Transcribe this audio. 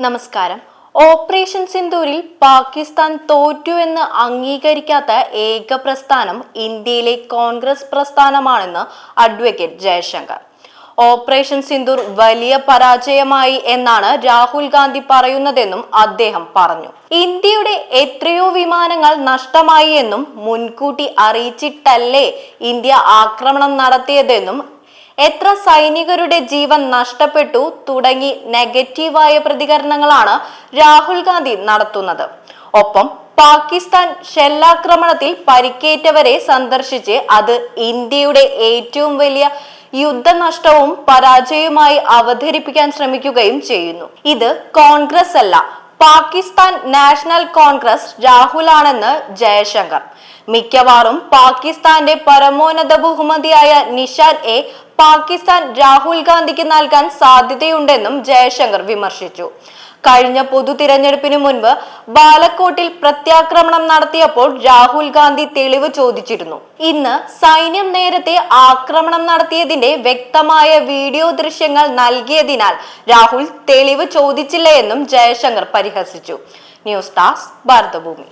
നമസ്കാരം. ഓപ്പറേഷൻ സിന്ദൂരിൽ പാകിസ്ഥാൻ തോറ്റു എന്ന് അംഗീകരിക്കാത്ത ഏക പ്രസ്ഥാനം ഇന്ത്യയിലെ കോൺഗ്രസ് പ്രസ്ഥാനമാണെന്ന് അഡ്വക്കേറ്റ് ജയശങ്കർ. ഓപ്പറേഷൻ സിന്ദൂർ വലിയ പരാജയമായി എന്നാണ് രാഹുൽ ഗാന്ധി പറയുന്നതെന്നും അദ്ദേഹം പറഞ്ഞു. ഇന്ത്യയുടെ എത്രയോ വിമാനങ്ങൾ നഷ്ടമായി എന്നും മുൻകൂട്ടി അറിയിച്ചിട്ടല്ലേ ഇന്ത്യ ആക്രമണം നടത്തിയതെന്നും എത്ര സൈനികരുടെ ജീവൻ നഷ്ടപ്പെട്ടു തുടങ്ങി നെഗറ്റീവായ പ്രതികരണങ്ങളാണ് രാഹുൽ ഗാന്ധി നടത്തുന്നത്. ഒപ്പം പാകിസ്ഥാൻ ഷെല്ലാക്രമണത്തിൽ പരിക്കേറ്റവരെ സന്ദർശിച്ച് അത് ഇന്ത്യയുടെ ഏറ്റവും വലിയ യുദ്ധനഷ്ടവും പരാജയവുമായി അവതരിപ്പിക്കാൻ ശ്രമിക്കുകയും ചെയ്യുന്നു. ഇത് കോൺഗ്രസ് അല്ല പാകിസ്ഥാൻ നാഷണൽ കോൺഗ്രസ് രാഹുലാണെന്ന് ജയശങ്കർ. മിക്കവാറും പാകിസ്ഥാന്റെ പരമോന്നത ബഹുമതിയായ നിഷാൻ എ പാകിസ്ഥാൻ രാഹുൽ ഗാന്ധിക്ക് നൽകാൻ സാധ്യതയുണ്ടെന്നും ജയശങ്കർ വിമർശിച്ചു. കഴിഞ്ഞ പൊതു തിരഞ്ഞെടുപ്പിന് മുൻപ് ബാലക്കോട്ടിൽ പ്രത്യാക്രമണം നടത്തിയപ്പോൾ രാഹുൽ ഗാന്ധി തെളിവ് ചോദിച്ചിരുന്നു. ഇന്ന് സൈന്യം നേരത്തെ ആക്രമണം നടത്തിയതിന്റെ വ്യക്തമായ വീഡിയോ ദൃശ്യങ്ങൾ നൽകിയതിനാൽ രാഹുൽ തെളിവ് ചോദിച്ചില്ല എന്നും ജയശങ്കർ പരിഹസിച്ചു. News desk Bharatabhumi.